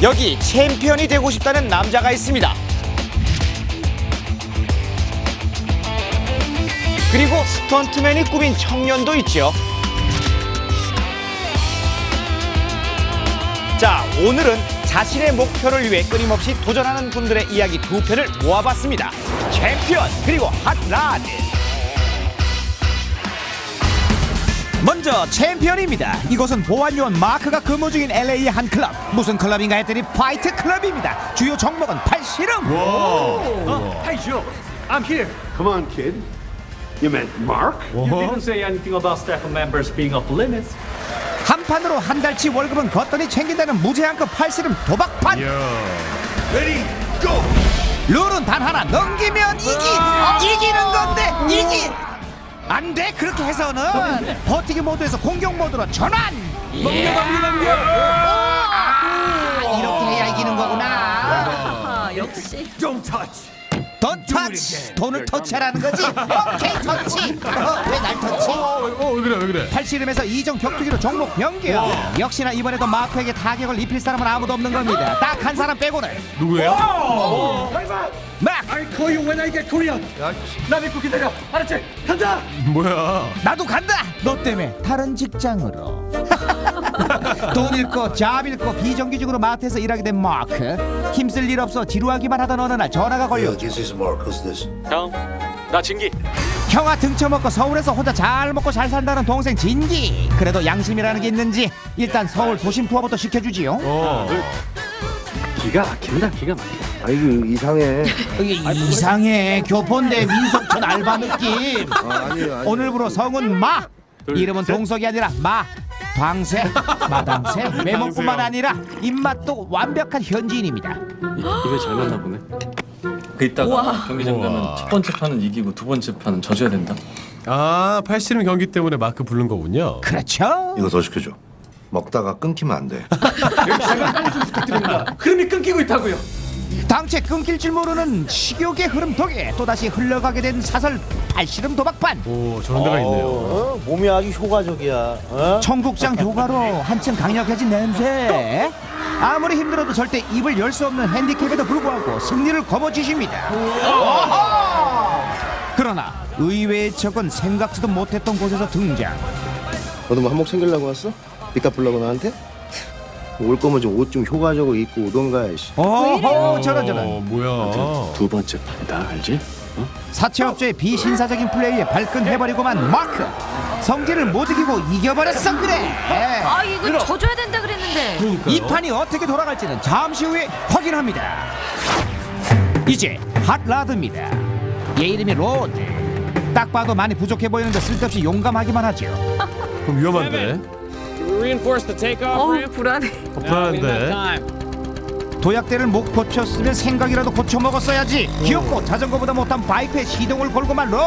여기 챔피언이 되고 싶다는 남자가 있습니다. 그리고 스턴트맨이 꾸민 청년도 있죠. 자, 오늘은 자신의 목표를 위해 끊임없이 도전하는 분들의 이야기 두 편을 모아봤습니다. 챔피언 그리고 핫라드. 먼저 챔피언입니다. 이곳은 보안요원 마크가 근무 중인 LA의 한 클럽. 무슨 클럽인가 했더니 파이트 클럽입니다. 주요 종목은 팔씨름. Hey, Joe, I'm here. Come on, kid. You meant Mark? You didn't say anything about staff members being off limits. 한 판으로 한 달치 월급은 걷더니 챙긴다는 무제한급 팔씨름 도박판. Ready, go! 룰은 단 하나 넘기면 이기 이기는 건데 이기 안 돼. 그렇게 해서는 버티기 모드에서 공격 모드로 전환. 넘겨 넘겨 넘겨. 이렇게 해야 이기는 거구나. 아, 역시. Don't touch! 돈 터치 돈을 터치하라는 거지 오케이 터치 어, 왜날 터치 어, 왜 그래, 왜 그래? 팔씨름에서 이정 격투기로 종목 변경 역시나 이번에도 마크에게 타격을 입힐 사람은 아무도 없는 겁니다 딱 한 사람 빼고는 누구예요? 막 I'll call you when I get Korea. 나 믿고 기다려. 알았지? 간다. 뭐야? 나도 간다. 너 때문에 다른 직장으로. 돈 잃고 잡 잃고 비정규직으로 마트에서 일하게 된 마크. 힘쓸 일 없어 지루하기만 하던 어느 날 전화가 걸려. Yeah, this is Mark. Who's this? 형, 나 진기. 형아 등쳐먹고 서울에서 혼자 잘 먹고 잘 산다는 동생 진기. 그래도 양심이라는 게 있는지 일단 서울 도심 투어부터 시켜주지요. 어. 기가 막힌다, 기가 막힌다. 아이고 이상해. 이게 이상해 교포인데 민속촌 알바 느낌. 아니 아니. 오늘부로 성은 마. 이름은 동석이 아니라 마. 방세, 마당세, 외모뿐만 아니라 입맛도 완벽한 현지인입니다. 입에 잘 맞나 보네. 그 이따가 경기장 가면 첫 번째 판은 이기고 두 번째 판은 져줘야 된다. 아, 팔씨름 경기 때문에 마크 부른 거군요. 그렇죠. 이거 더 시켜줘. 먹다가 끊기면 안 돼. 흐름이 끊기고 있다고요. 당최 끊길 줄 모르는 식욕의 흐름 덕에 또다시 흘러가게 된 사설 팔씨름 도박판. 오, 저런 데가 있네요. 어, 몸이 아주 효과적이야. 어? 청국장 효과로 한층 강력해진 냄새. 아무리 힘들어도 절대 입을 열 수 없는 핸디캡에도 불구하고 승리를 거머쥐십니다. 어허! 그러나 의외의 적은 생각지도 못했던 곳에서 등장. 너도 뭐 한몫 챙기려고 왔어? 빚 갚으려고 나한테? 올 거면 좀 옷 좀 효과적으로 입고 오던가. 씨. 어허. 저런 저런 어, 뭐야? 두 번째 판이다, 알지? 사채업주의 비신사적인 플레이에 발끈해버리고만 마크! 성질을 못 이기고 이겨버렸어 그래! 아, 이거 져줘야 된다 그랬는데. 이 판이 어떻게 돌아갈지는 잠시 후에 확인합니다. 이제 핫라드입니다. 얘 이름이 로드. 딱 봐도 많이 부족해 보이는데 쓸데없이 용감하기만 하죠 그럼 위험한데. 어우, 불안해. 어, 불안한데. 도약대를 못 고쳤으면 생각이라도 고쳐 먹었어야지 귀엽고 자전거보다 못한 바이크에 시동을 걸고만 로드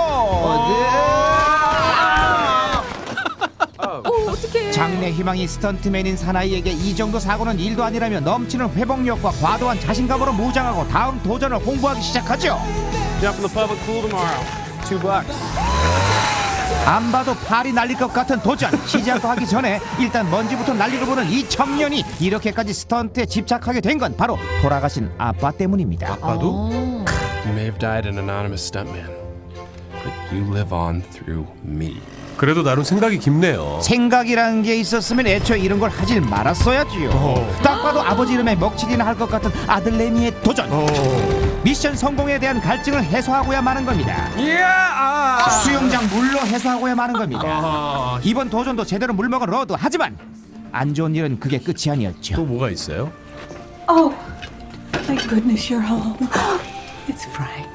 어, 어떡해. 장래 희망이 스턴트맨인 사나이에게 이 정도 사고는 일도 아니라며 넘치는 회복력과 과도한 자신감으로 무장하고 다음 도전을 홍보하기 시작하죠. 안 봐도 팔이 날릴 것 같은 도전 시작도 하기 전에 일단 먼지부터 날리고 보는 이 청년이 이렇게까지 스턴트에 집착하게 된 건 바로 돌아가신 아빠 때문입니다. 아빠도? 어. You may have died an anonymous stuntman, but you live on through me. 그래도 나름 생각이 깊네요. 생각이라는 게 있었으면 애초에 이런 걸 하질 말았어야지요. 딱 봐도 아버지 이름에 먹칠이나 할 것 같은 아들내미의 도전. 어. 미션 성공에 대한 갈증을 해소하고야 마는 겁니다. 수영장 물로 해소하고야 마는 겁니다. 아, 이번 도전도 제대로 물먹은 로드. 하지만 안 좋은 일은 그게 끝이 또 아니었죠. 뭐가 있어요? Oh, thank goodness you're home. It's Frank.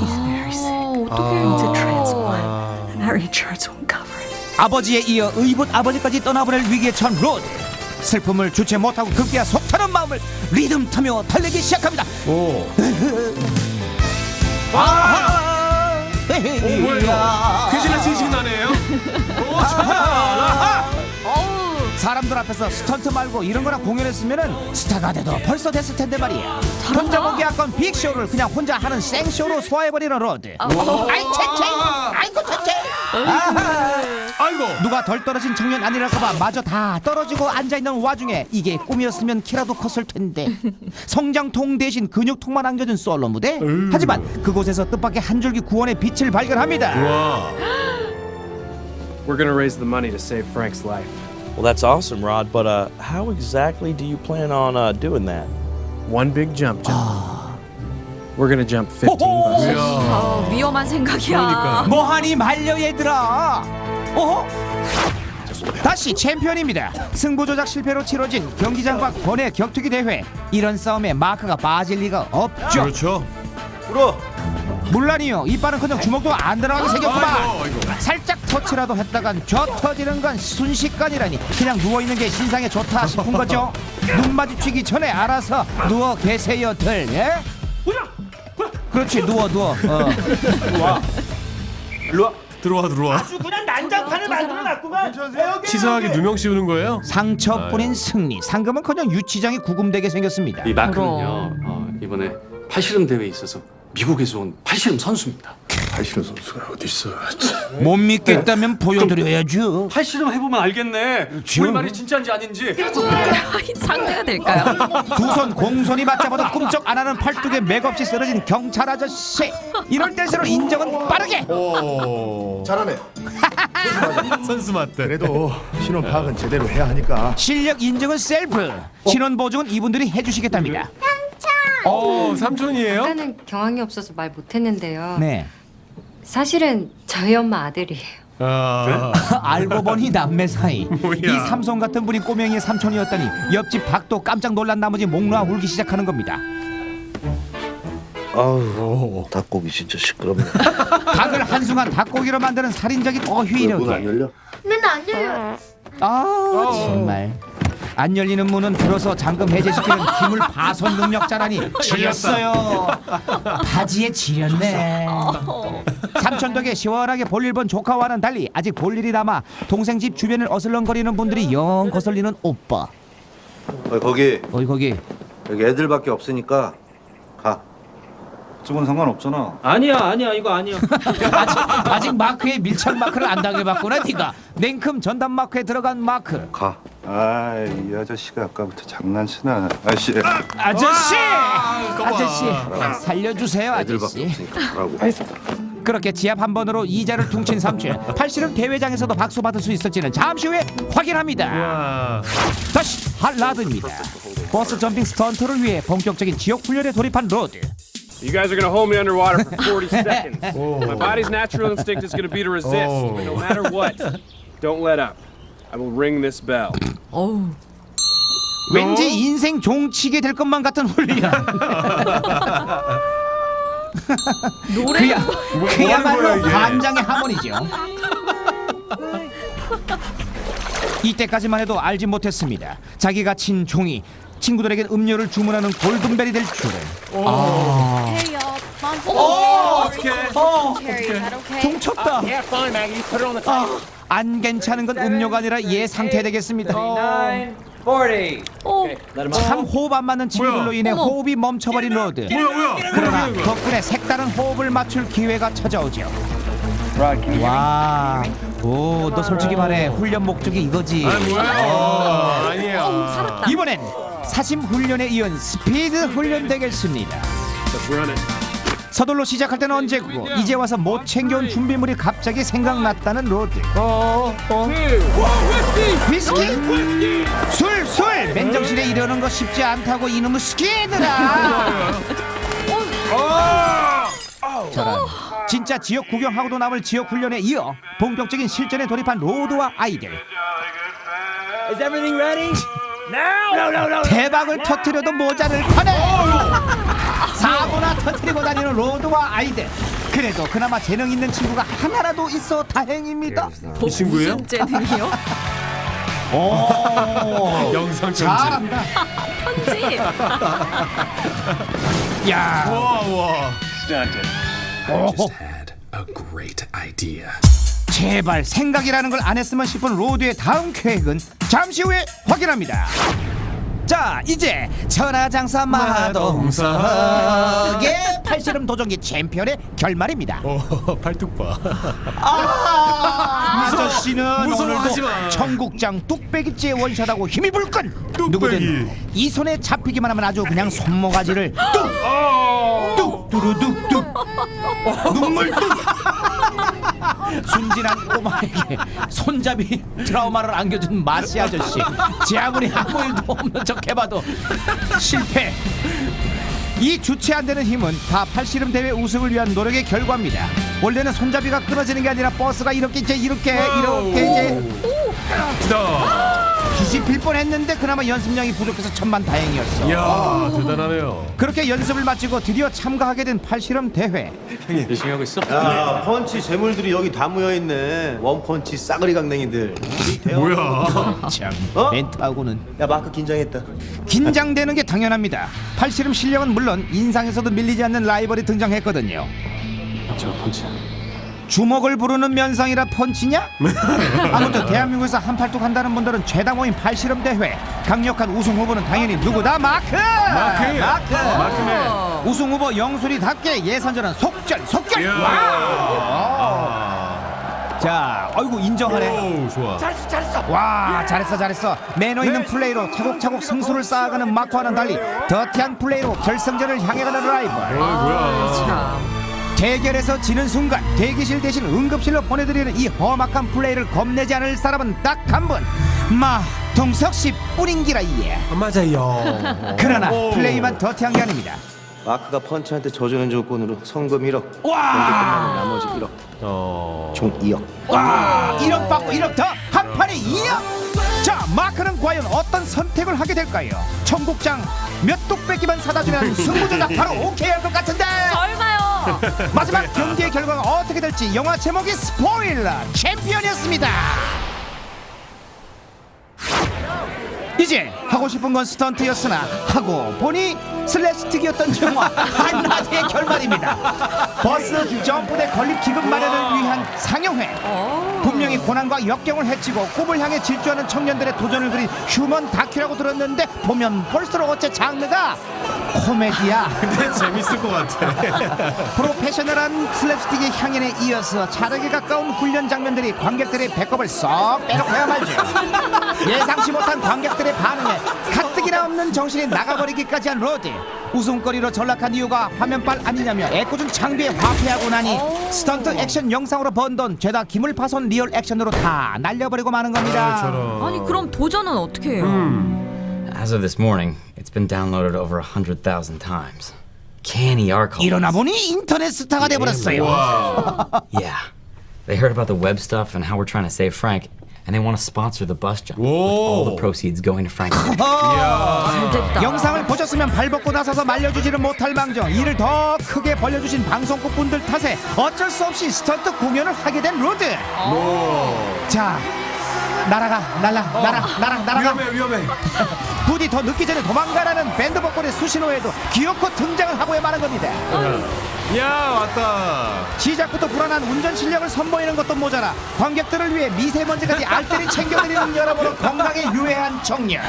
He's very sick. 어, 어떡해. Needs a transplant, and our insurance won't cover it. 아버지에 이어 의붓 아버지까지 떠나보낼 위기에 처한 로드. 슬픔을 주체 못하고 급기야 속타는 마음을 리듬 타며 달리기 시작합니다. 오. 아하! 오, 뭐예요? 오, 참. 어우. 사람들 앞에서 스턴트 말고 이런 거나 공연했으면은 스타가 돼도 벌써 됐을 텐데 말이야. 혼자 보기 아까운 빅쇼를 그냥 혼자 하는 생쇼로 소화해버리는 로드. 아이 채채, 아이고 채채. 아이고. 누가 덜 떨어진 청년 아니랄까봐 마저 다 떨어지고 앉아있는 와중에 이게 꿈이었으면 키라도 컸을 텐데 성장통 대신 근육통만 안겨준 솔로 무대 하지만 그곳에서 뜻밖의 한 줄기 구원의 빛을 발견합니다 와. We're gonna raise the money to save Frank's life. Well, that's awesome, Rod. But uh, how exactly do you plan on uh, doing that? One big jump, gentlemen. We're gonna jump 15 buses. 어, 위험한 생각이야. 뭐하니 말려 얘들아 어허? 다시 챔피언입니다 승부 조작 실패로 치러진 경기장 밖 번외 격투기 대회 이런 싸움에 마크가 빠질 리가 없죠 그렇죠. 불어. 물론이요 이빨은커녕 주먹도 안 들어가게 생겼구만 아이고. 살짝 터치라도 했다간 저 터지는 건 순식간이라니 그냥 누워있는 게 신상에 좋다 싶은 거죠 눈 마주치기 전에 알아서 누워 계세요들 예? 그렇지 누워 누워 어. 들어와 들어와. 그냥 난장판을 만들어놨구만. 치사하게 누명 씌우는 거예요? 상처뿐인 승리 상금은커녕 유치장이 구금되게 생겼습니다 이 마크는요 어, 이번에 팔씨름 대회에 있어서 미국에서 온 팔씨름 선수입니다. 팔씨름 선수가 어디 있어? 못 믿겠다면 보여드려야죠 팔씨름 해보면 알겠네. 우리 말이 진짜인지 아닌지. 상대가 될까요? 두 손 공손히 맞잡아도 꿈쩍 안 하는 팔뚝에 맥없이 쓰러진 경찰 아저씨 이럴 때일수록 인정은 빠르게 오. 잘하네. 선수 맞대. 그래도 신원 파악은 제대로 해야 하니까. 실력 인증은 셀프 신원 보증은 이분들이 해주시겠답니다 어, 삼촌이에요? 일단은 경황이 없어서 말 못했는데요. 네 사실은 저희 엄마 아들이에요. 아. 알고 보니 남매 사이. 뭐야. 이 삼손 같은 분이 꼬맹이의 삼촌이었다니 옆집 닭도 깜짝 놀란 나머지 목 놓아 울기 시작하는 겁니다. 아우, 닭고기 진짜 시끄럽네. 닭을 한순간 닭고기로 만드는 살인적인 어휘 문안 이력에 열려? 아 정말. 안 열리는 문은 들어서 잠금 해제시키는 기물 파손 능력자라니. 지렸어요. 바지에 지렸네 삼촌 덕에 시원하게 볼일 본 조카와는 달리 아직 볼 일이 남아 동생 집 주변을 어슬렁거리는 분들이 영 거슬리는 오빠 어, 거기 어이 거기 여기 애들밖에 없으니까 가. 저건 상관없잖아. 아니야 아니야 이거 아니야. 아직, 아직 마크의 밀착 마크를 안 당해봤구나 네가 냉큼 전담 마크에 들어간 마크 가. 아, 이 아저씨가 아까부터 장난치나. 아씨. 아저씨 아, 아저씨 살려주세요 애들밖에 아저씨 없으니까 가라고. 그렇게 지압 한 번으로 이자를 퉁친 삼촌 팔씨름 대회장에서도 박수 받을 수 있을지는 잠시 후에 확인합니다 와. 다시 할라드입니다 버스 점핑 스턴트를 위해 본격적인 지옥 훈련에 돌입한 로드 You guys are gonna hold me underwater for 40 seconds. My body's natural instinct is gonna be to resist, Oh. but no matter what, don't let up. I will ring this bell. 어우. 왠지 인생 종치게 될 것만 같은 훈련 노래 그야, 뭐 그야말로 거야? 반장의 하모니죠. 이때까지만 해도 알지 못했습니다. 자기가 친 종이 친구들에겐 음료를 주문하는 골든벨이 될 줄은. Hey y'all, mom's 어, 어, Carrie, is that okay? 종쳤다. Yeah, fine, Maggie. Put it on the 아, 안 괜찮은 건 음료가 아니라 얘 상태 되겠습니다. 참 호흡 안 맞는 친구들로? 인해 어머. 호흡이 멈춰버린 로드. 뭐야 뭐야? 그러나 덕분에 색다른 호흡을 맞출 기회가 찾아오죠. 와, 오, 너 솔직히 말해 훈련 목적이 이거지. 아 뭐야? 어, 아니야. 살았다. 이번엔 사심 훈련에 이은 스피드 훈련 되겠습니다. Let's run it. 서둘러 시작할 때는 언제고 이제 와서 못 챙겨온 준비물이 갑자기 생각났다는 로드. 위스키? 술, 술! 맨정신에 이러는 거 쉽지 않다고 이놈의 스키들아! 저런. 진짜 지역 구경하고도 남을 지역 훈련에 이어 본격적인 실전에 돌입한 로드와 아이들. 대박을 터뜨려도 모자를 파네. 사고나 터뜨리고 다니는 로드와 아이들. 그래도 그나마 재능 있는 친구가 하나라도 있어 다행입니다. 이 친구예요? 재능이요? 오 영상 편지. 잘한다 편지. 야와 와. 오, Had a great idea. 제발 생각이라는 걸 안 했으면 싶은 로드의 다음 계획은 잠시 후에 확인합니다. 자 이제 천하장사 마동석의 팔씨름 도전기 챔피언의 결말입니다. 어 팔뚝 봐. 아 아저씨는 무서워하지 오늘도 마. 청국장 뚝배기째 원샷하고 힘이 불끈. 누구든 이 손에 잡히기만 하면 아주 그냥 손모가지를 뚝뚝 뚜루뚝뚝 눈물 뚝 순진한 꼬마에게 손잡이 트라우마를 안겨준 마시 아저씨 제 아무리 아무 일도 없는 척 해봐도 실패 이 주체 안 되는 힘은 다 팔씨름 대회 우승을 위한 노력의 결과입니다. 원래는 손잡이가 끊어지는 게 아니라 버스가 이렇게 이제 이렇게 이렇게 이제 뒤집힐 뻔했는데 그나마 연습량이 부족해서 천만 다행이었어. 이야 대단하네요. 그렇게 연습을 마치고 드디어 참가하게 된 팔씨름 대회. 열심히 하고 있어? 야 펀치 재물들이 여기 다 모여 있네 원펀치 싸그리 강냉이들 이 대화- 뭐야? 참 어? 멘트하고는 야 마크 긴장했다 긴장되는 게 당연합니다. 팔씨름 실력은 물론 인상에서도 밀리지 않는 라이벌이 등장했거든요. 저 펀치 주먹을 부르는 면상이라 펀치냐? 아무튼 대한민국에서 한팔뚝 한다는 분들은 죄다 모인 팔씨름 대회 강력한 우승 후보는 당연히 누구다? 마크! 마크! 마크! 마크맨. 우승 후보 영술이답게 예선전은 속전 속결! 이야. 와우! 자, 어이구 인정하네. 오 좋아. 와 잘했어 잘했어 매너 있는 플레이로 차곡차곡 승수를 쌓아가는 마크와는 달리 더티한 플레이로 결승전을 향해 가는 라이벌 어 뭐야? 대결에서 지는 순간 대기실 대신 응급실로 보내드리는 이 험악한 플레이를 겁내지 않을 사람은 딱 한 분. 마 동석 씨 뿐인기라 예 맞아요. 그러나 오. 플레이만 더티한 게 아닙니다. 마크가 펀치한테 져주는 조건으로 성금 1억 와! 경기 끝나면 나머지 1억 어. 총 2억. 와! 1억 받고 1억 더! 한 판에 2억! 자 마크는 과연 어떤 선택을 하게 될까요? 청국장 몇 뚝배기만 사다 주면 승부조작 바로 오케이 할 것 같은데! 얼 마요? 마지막 경기의 결과가 어떻게 될지 영화 제목이 스포일러 챔피언이었습니다. 이제 하고 싶은 건 스턴트였으나 하고 보니 슬랩스틱이었던 영화 한라드의 결말입니다. 버스 점프대 건립 기금 마련을 위한 상영회. 분명히 고난과 역경을 헤치고 꿈을 향해 질주하는 청년들의 도전을 그린 휴먼 다큐라고 들었는데 보면 볼수록 어째 장르가 코미디야. 근데 재밌을 것 같아. 프로페셔널한 슬랩스틱의 향연에 이어서 자력에 가까운 훈련 장면들이 관객들의 배꼽을 쏙 빼놓고야 말죠 예상치 못한 관객들의 반응에 가뜩이나 없는 정신이 나가버리기까지 한 로드 웃음거리로 전락한 이유가 화면빨 아니냐며 애꿎은 장비에 화폐하고 나니 스턴트 액션 영상으로 번 돈 죄다 기물 파손 리얼 액션으로 다 날려버리고 마는 겁니다 저런. 아니 그럼 도전은 어떻게 해요? As of this morning, it's been downloaded over a hundred thousand times. Canny Archive. 일어나 보니 인터넷 스타가 돼 버렸어요 Yeah. They heard about the web stuff and how we're trying to save Frank, and they want to sponsor the bus jump. With all the proceeds going to Frank. 영상을 보셨으면 발벗고 나서서 말려주지는 못할 망정 이를 더 크게 벌려주신 방송국 분들 탓에 어쩔 수 없이 스턴트 공연을 하게 된 로드 자 날아가 날라 날아 날아 날아가. 위험해 위험해. 부디 더 늦기 전에 도망가라는 밴드 보컬의 수신호에도 기어코 등장을 하고야 마는 겁니다. 야 왔다. 시작부터 불안한 운전 실력을 선보이는 것도 모자라 관객들을 위해 미세먼지까지 알뜰히 챙겨드리는 여러모로 건강에 유해한 청년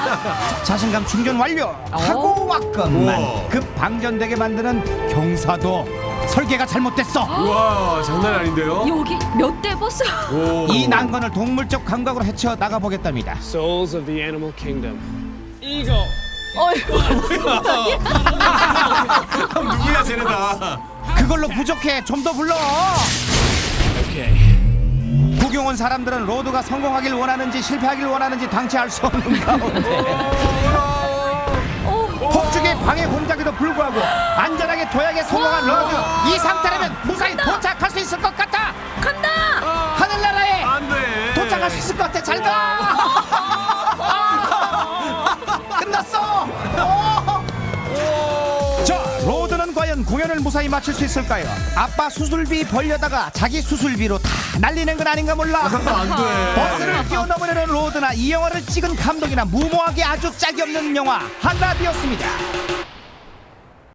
자신감 충전 완료. 하고 왔건만. 급 방전되게 만드는 경사도 설계가 잘못됐어 와 장난 아닌데요? 여기 몇 대 버스? 오. 이 난관을 동물적 감각으로 헤쳐 나가 보겠답니다 Souls of the animal kingdom. 누구야 쟤네다. 그걸로 부족해 좀 더 불러 Okay. 구경 온 사람들은 로드가 성공하길 원하는지 실패하길 원하는지 당치 알수 없는 가운데 폭죽의 방해 공작에도 불구하고 안전하게 도약에 성공한 로드. 이 상태라면 무사히 도착할 수 있을 것 같아. 간다. 하늘나라에 안 돼. 도착할 수 있을 것 같아. 잘가 공연을 무사히 마칠 수 있을까요? 아빠 수술비 벌려다가 자기 수술비로 다 날리는 건 아닌가 몰라. 안돼. 버스를 뛰어넘으려는 로드나 이 영화를 찍은 감독이나 무모하게 아주 짝이 없는 영화 한라디였습니다